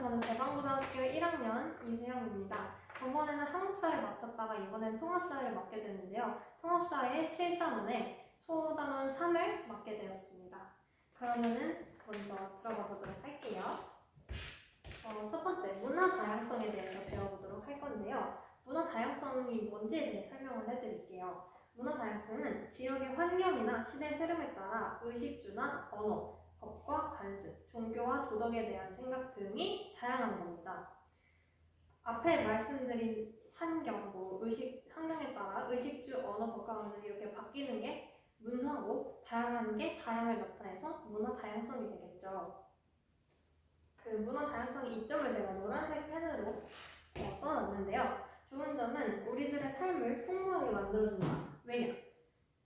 저는 대방고등학교 1학년 이수영입니다. 저번에는 한국사를 맡았다가 이번엔 통합사를 맡게 됐는데요. 통합사의 7단원에 소단원 3을 맡게 되었습니다. 그러면은 먼저 들어가 보도록 할게요. 어, 첫 번째, 문화 다양성에 대해서 배워보도록 할 건데요. 문화 다양성이 뭔지에 대해 설명을 해드릴게요. 문화 다양성은 지역의 환경이나 시대 흐름에 따라 의식주나 언어, 법과 관습, 종교와 도덕에 대한 생각 등이 다양한 겁니다. 앞에 말씀드린 환경, 뭐 의식, 환경에 따라 의식주, 언어, 법과 관습이 이렇게 바뀌는 게 문화고 다양한 게 다양을 나타내서 문화 다양성이 되겠죠. 그 문화 다양성의 이점을 제가 노란색 펜으로 어, 써놨는데요. 좋은 점은 우리들의 삶을 풍부하게 만들어준다. 왜냐?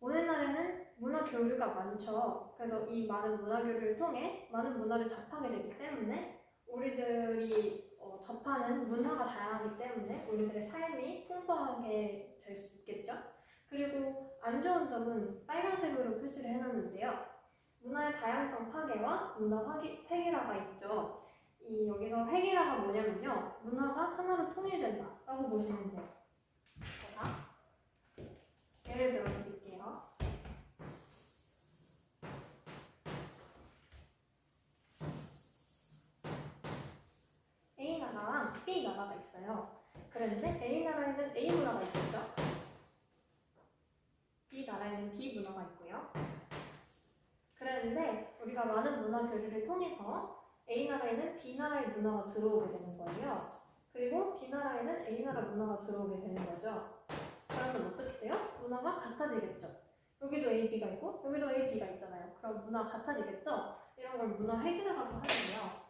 오늘날에는 문화 교류가 많죠. 그래서 이 많은 문화 교류를 통해 많은 문화를 접하게 되기 때문에 우리들이 어, 접하는 문화가 다양하기 때문에 우리들의 삶이 풍부하게 될 수 있겠죠. 그리고 안 좋은 점은 빨간색으로 표시를 해놨는데요. 문화의 다양성 파괴와 문화 파기, 폐기라가 있죠. 이 여기서 획일화가 뭐냐면요. 문화가 하나로 통일된다라고 보시면 돼요. 예를 들어 드릴게요. A 나라랑 B 있어요. 그런데 A 나라에는 A 문화가 있겠죠. B 나라에는 B 문화가 있고요. 그런데 우리가 많은 문화 교류를 통해서 A 나라에는 B 나라의 문화가 들어오게 되는 거예요. 그리고 B 나라에는 A 나라 문화가 들어오게 되는 거죠. 그러면 어떻게 돼요? 문화가 같아지겠죠. 여기도 A, B가 있고 여기도 A, B가 있잖아요. 그럼 문화 가 같아지겠죠? 이런 걸 문화 해결이라고 하는데요.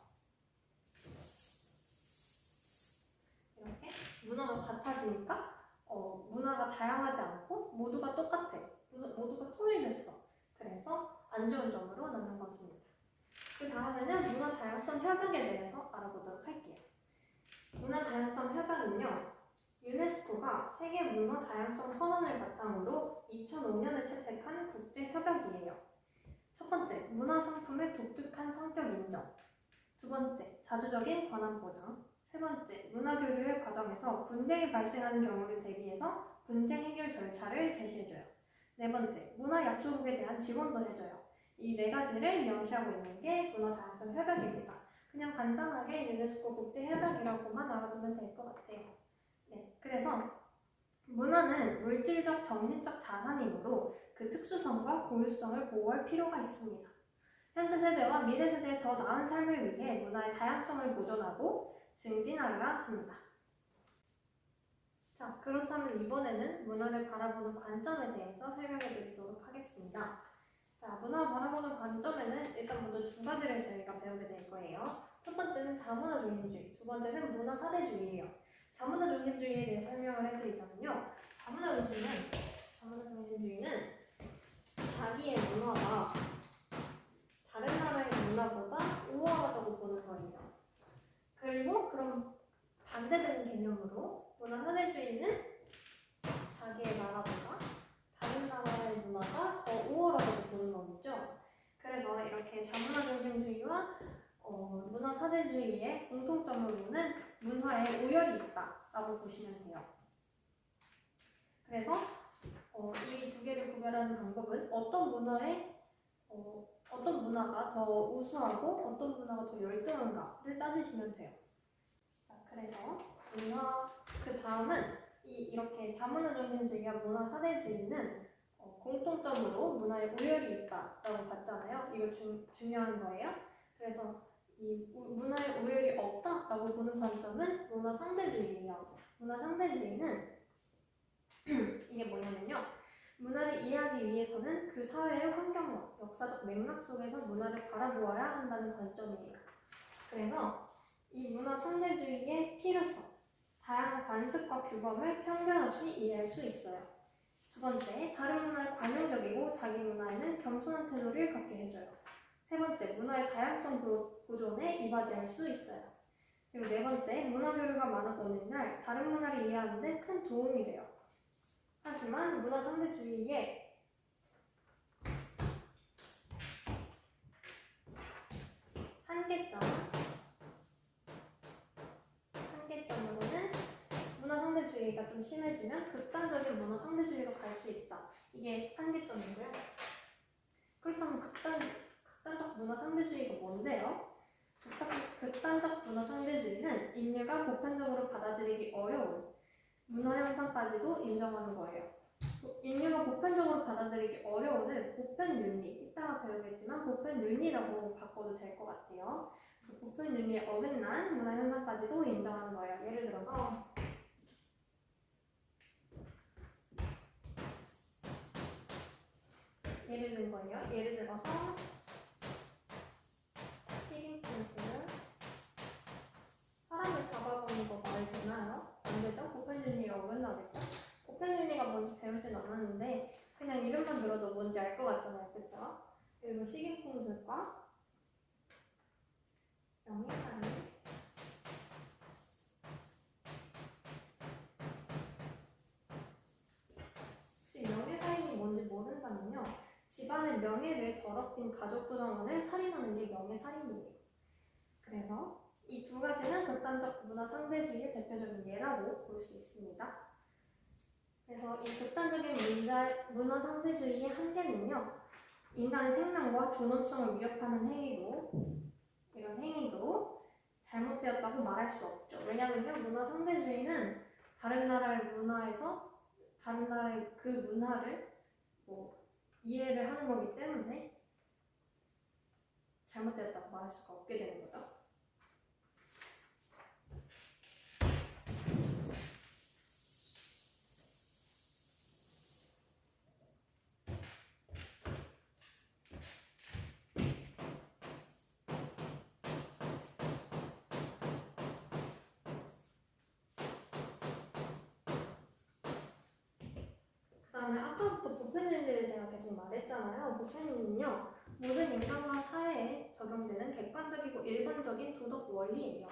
이렇게 문화가 같아지니까 어, 문화가 다양하지 않고 모두가 똑같아. 모두- 모두가 통일됐어. 그래서 안 좋은 점으로 나눈 것입니다. 그 다음에는 문화 다양성 협약에 대해서 알아보도록 할게요. 문화 다양성 협약은요, 유네스코가 세계 문화 다양성 선언을 바탕으로 2005년에 채택한 국제 협약이에요. 첫 번째, 문화 상품의 독특한 성격 인정. 두 번째, 자주적인 권한 보장. 세 번째, 문화 교류의 과정에서 분쟁이 발생하는 경우를 대비해서 분쟁 해결 절차를 제시해줘요. 네 번째, 문화 약소국에 대한 지원도 해줘요. 이 네 가지를 명시하고 있는 게 문화 다양성 협약입니다. 그냥 간단하게 유네스코 국제 협약이라고만 알아두면 될 것 같아요. 네, 그래서 문화는 물질적, 정신적 자산이므로 그 특수성과 고유성을 보호할 필요가 있습니다. 현재 세대와 미래 세대의 더 나은 삶을 위해 문화의 다양성을 보존하고 증진하여야 합니다. 자, 그렇다면 이번에는 문화를 바라보는 관점에 대해서 설명해 드리도록 하겠습니다. 자, 문화 바라보는 관점에는 일단 먼저 두 가지를 저희가 배우게 될 거예요. 첫 번째는 자문화 중심주의, 두 번째는 문화 사대주의예요. 자문화 중심주의에 대해 설명을 해드리자면요. 자문화 중심은 자문화 중심주의는 자기의 문화가 다른 나라의 문화보다 우월하다고 보는 거예요. 그리고 그럼 반대되는 개념으로 문화 사대주의는 자기의 나라보다 다른 나라의 문화가 더 우월하다고 보는 거겠죠. 그래서 이렇게 자문화 중심주의와 어, 문화 사대주의의 공통점으로는 문화에 우열이 있다라고 보시면 돼요. 그래서 어, 이두 개를 구별하는 방법은 어떤 문화에 어, 어떤 문화가 더 우수하고 어떤 문화가 더 열등한가를 따지시면 돼요. 자, 그래서 문화 그 다음은 이 이렇게 자문화 중심주의와 문화 사대주의는 어, 공통점으로 문화에 우열이 있다라고 봤잖아요. 이거 중, 중요한 거예요. 그래서 이 우- 문화에 우열이 없다라고 보는 관점은 문화 상대주의예요. 문화 상대주의는 이게 뭐냐면요. 문화를 이해하기 위해서는 그 사회의 환경과 역사적 맥락 속에서 문화를 바라보아야 한다는 관점이에요. 그래서 이 문화 상대주의의 필요성, 다양한 관습과 규범을 편견 없이 이해할 수 있어요. 두 번째, 다른 문화에 관용적이고 자기 문화에는 겸손한 태도를 갖게 해줘요. 세 번째, 문화의 다양성 보- 보존에 이바지할 수 있어요. 그리고 네 번째, 문화 교류가 많은 오늘날 다른 문화를 이해하는 데 큰 도움이 돼요. 하지만 문화 상대주의의 한계점 문화상대주의가 좀 심해지면 극단적인 문화 상대주의로 갈 수 있다. 이게 한계점이고요. 그렇다면 극단, 극단적 문화 상대주의가 뭔데요? 극단, 극단적 문화 상대주의는 인류가 보편적으로 받아들이기 어려운 문화 현상까지도 인정하는 거예요. 인류가 보편적으로 받아들이기 어려운을 보편윤리, 이따가 배우겠지만 보편윤리라고 바꿔도 될 것 같아요. 보편윤리에 어긋난 문화 현상까지도 인정하는 거예요. 예를 들어서 예를 든 거예요. 예를 들어서 티링포인트 사람을 잡아보는 거말 되나요? 안 되죠? 보편윤리가 어긋나겠죠? 보편윤리가 뭔지 배우진 않았는데 그냥 이름만 들어도 뭔지 알 것 같잖아요. 그쵸? 그리고 식인풍술과 명예사님 혹시 명예사인이 뭔지 모른다면요. 집안의 명예를 더럽힌 가족 구성원을 살인하는 게 명예살인이에요. 그래서 이 두 가지는 극단적 문화 상대주의의 대표적인 예라고 볼 수 있습니다. 그래서 이 극단적인 문화 상대주의의 한계는요. 인간의 생명과 존엄성을 위협하는 행위도 이런 행위도 잘못되었다고 말할 수 없죠. 왜냐하면 문화 상대주의는 다른 나라의 문화에서 다른 나라의 그 문화를 뭐 이해를 하는 거기 때문에 잘못되었다고 말할 수가 없게 되는 거죠. 그다음에 아까부터 보편윤리를 제가 계속 말했잖아요. 보편윤리는요 모든 인간과 사회에 적용되는 객관적이고 일반적인 도덕 원리예요.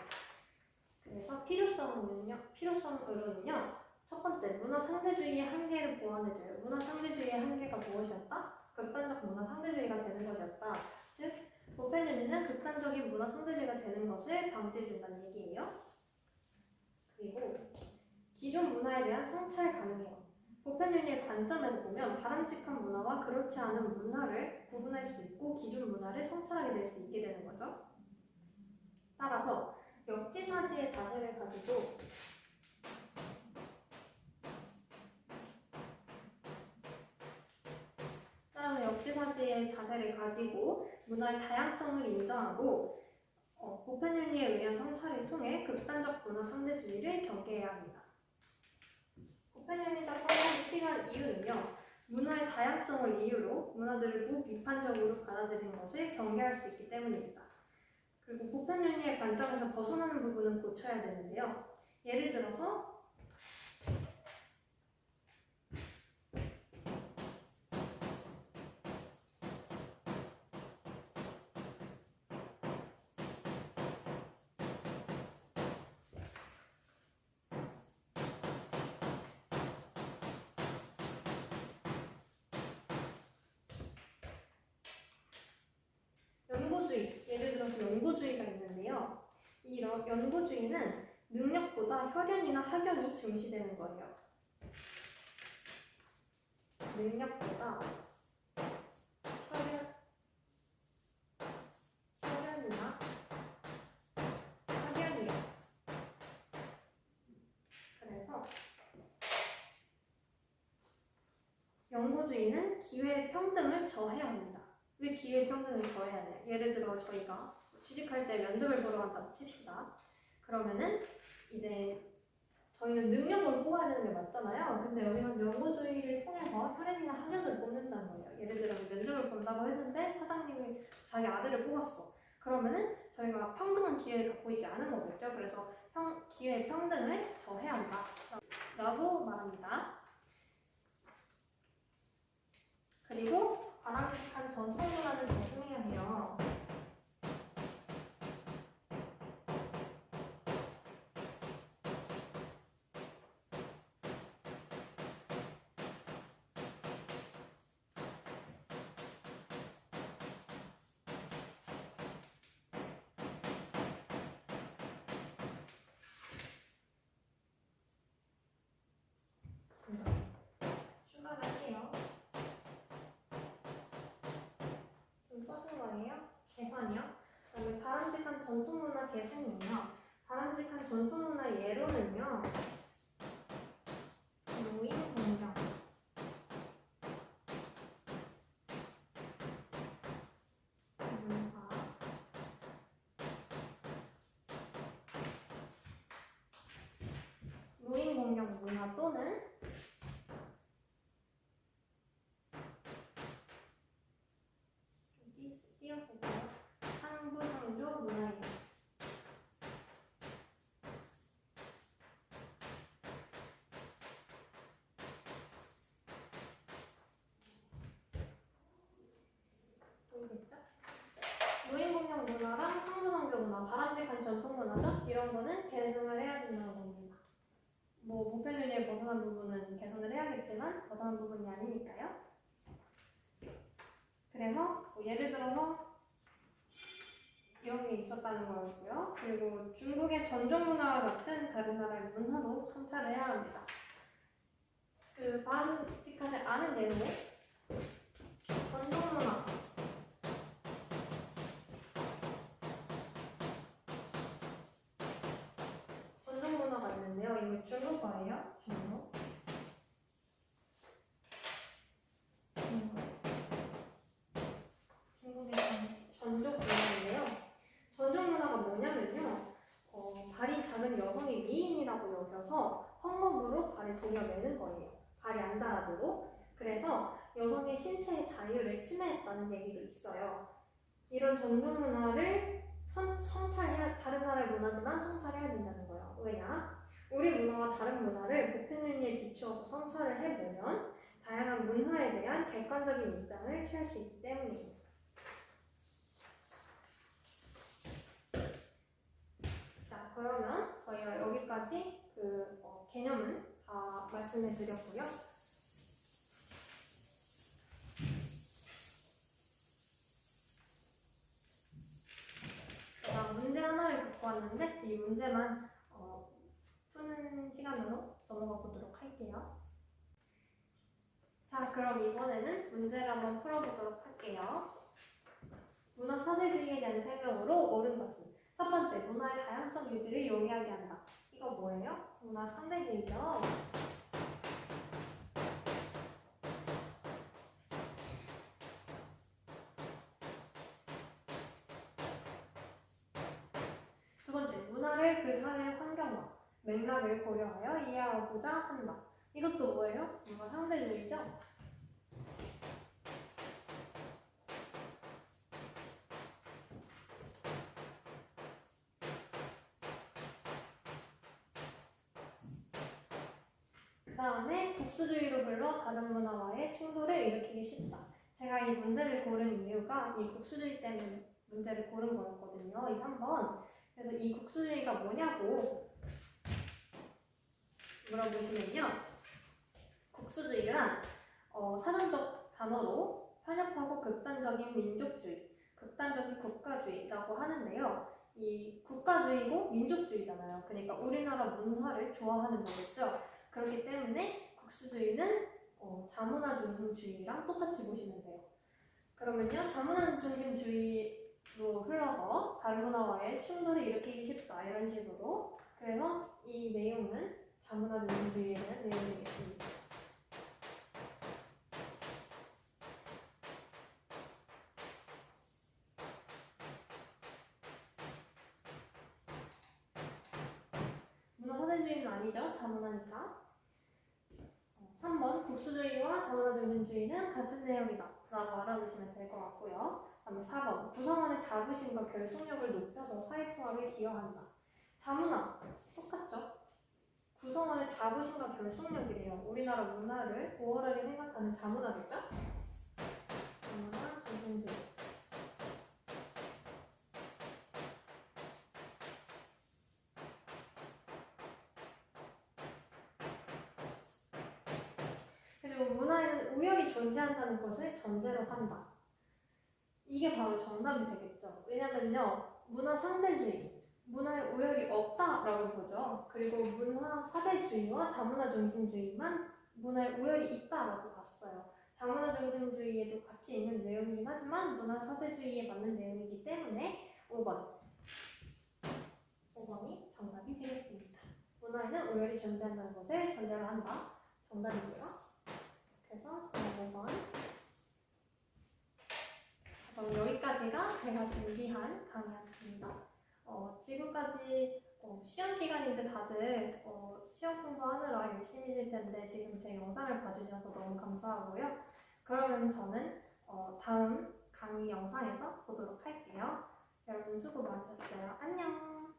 그래서 필요성은요, 필요성으로는요 첫 번째 문화 상대주의의 한계를 보완해줘요. 문화 상대주의의 한계가 무엇이었다? 극단적 문화 상대주의가 되는 것이었다. 즉 보편윤리는 극단적인 문화 상대주의가 되는 것을 방지해준다는 얘기예요. 그리고 기존 문화에 대한 성찰 가능해요. 보편윤리의 관점에서 보면 바람직한 문화와 그렇지 않은 문화를 구분할 수 있고 기존 문화를 성찰하게 될 수 있게 되는 거죠. 따라서 역지사지의 자세를 가지고 따라서 역지사지의 자세를 가지고 문화의 다양성을 인정하고 어, 보편윤리에 의한 성찰을 통해 극단적 문화 상대주의를 경계해야 합니다. 보편윤리적 성찰이 필요한 이유는요. 문화의 다양성을 이유로 문화들을 무비판적으로 받아들이는 것을 경계할 수 있기 때문입니다. 그리고 보편윤리의 관점에서 벗어나는 부분은 고쳐야 되는데요. 예를 들어서 연고주의, 예를 들어서 연고주의가 있는데요. 이 연- 연고주의는 능력보다 혈연이나 학연이 중시되는 거예요. 능력보다 혈연, 혈연이나 학연이요. 그래서 연고주의는 기회 평등을 합니다. 왜 기회 평등을 저해야 하냐? 예를 들어 저희가 취직할 때 면접을 보러 간다고 칩시다. 그러면은 이제 저희는 능력을 뽑아야 되는 게 맞잖아요. 근데 여기서 연구주의를 통해서 혈연이나 학연을 뽑는다는 거예요. 예를 들어 면접을 본다고 했는데 사장님이 자기 아들을 뽑았어. 그러면은 저희가 평등한 기회를 갖고 있지 않은 거겠죠. 그래서 평, 기회 평등을 저해야 한다. 라고 말합니다. 그리고 바람직한 전통 문화를 계승해야 해요. 거예요. 개선이요. 그다음에 바람직한 전통문화 개선이요. 바람직한 전통문화 예로는요. 노인 공경. 문화. 노인 공경 문화 또는 띄- 띄었을까요? 상부상조 문화예요. 보이겠죠? 노인공영 문화랑 상부상조 문화, 바람직한 전통 문화죠? 이런 거는 개선을 해야 된다는 겁니다. 뭐 보편윤리에 벗어난 부분은 개선을 해야겠지만 벗어난 부분이 아니니까요. 그래서 뭐 예를 들어서 이런 게 있었다는 거였고요. 그리고 중국의 전종 문화와 같은 다른 나라의 문화도 성찰을 해야 합니다. 그 바람직하지 않은 전종 문화 전종 문화가 있는데요. 이거 중국어예요. 중국. 중국. 중국의 전- 전종 문화인데요. 전종 문화가 뭐냐면요. 어, 발이 작은 여성이 여겨서 헝겊으로 발을 동여매는 거예요. 발이 안 닳아도록. 그래서 여성의 신체의 자유를 침해했다는 얘기도 있어요. 이런 전종 문화를 선, 성찰해야 다른 나라의 문화지만 성찰해야 된다는 거예요. 왜냐? 우리 문화와 다른 문화를 보편윤리에 비추어서 성찰을 해보면 다양한 문화에 대한 객관적인 입장을 취할 수 있기 때문입니다. 자, 그러면 저희가 여기까지 그 어, 개념은 다 말씀해 드렸고요. 제가 문제 하나를 갖고 왔는데 이 문제만 어, 푸는 시간으로 넘어가 보도록 할게요. 자, 그럼 이번에는 문제를 한번 풀어보도록 할게요. 문화 사대주의에 대한 설명으로 옳은 것은 첫 번째, 문화의 다양성 유지를 용이하게 한다. 이거 뭐예요? 문화 상대주의죠. 두 번째, 문화를 그 사회의 환경과 맥락을 고려하여 이해하고자 한다. 이것도 뭐예요? 문화 상대주의죠. 그 다음에 국수주의로 불러 다른 문화와의 충돌을 일으키기 쉽다. 제가 이 문제를 고른 이유가 이 국수주의 때문에 문제를 고른 거였거든요. 이 3번. 그래서 이 국수주의가 뭐냐고 물어보시면요. 국수주의란 어, 사전적 단어로 편협하고 극단적인 민족주의, 극단적인 국가주의라고 하는데요. 이 국가주의고 민족주의잖아요. 그러니까 우리나라 문화를 좋아하는 거겠죠. 그렇기 때문에 국수주의는 어, 자문화 중심주의랑 똑같이 보시면 돼요. 그러면요, 자문화 중심주의로 흘러서 다른 문화와의 충돌을 일으키기 쉽다 이런 식으로. 그래서 이 내용은 자문화 중심주의에 대한 내용이겠습니다. 문화 아니죠. 자문하니까. 3번 국수주의와 자문화 중심주의는 같은 내용이다 라고 알아두시면 될 것 같고요. 다음에 4번 구성원의 자부심과 결속력을 높여서 사회통합에 기여한다. 자문화 똑같죠? 구성원의 자부심과 결속력이래요. 우리나라 문화를 우월하게 생각하는 자문화겠죠? 자문화 중심주의. 그리고 문화에는 우열이 존재한다는 것을 전제로 한다. 이게 바로 정답이 되겠죠. 왜냐면요, 문화 상대주의, 문화에 우열이 없다라고 보죠. 그리고 문화 사대주의와 자문화 중심주의만 문화에 우열이 있다라고 봤어요. 다문화 중심주의에도 같이 있는 내용이긴 하지만 문화 사대주의에 맞는 내용이기 때문에 5번 5번이 정답이 되겠습니다. 문화에는 오열이 존재한다는 것을 전제로 한다. 정답이고요. 그래서 저는 5번 그럼 여기까지가 제가 준비한 강의였습니다. 어, 지금까지 어, 시험 기간인데 다들 어, 시험 공부하느라 열심히실 텐데 지금 제 영상을 봐주셔서 너무 감사하고요. 그러면 저는 어, 다음 강의 영상에서 보도록 할게요. 여러분 수고 많으셨어요. 안녕!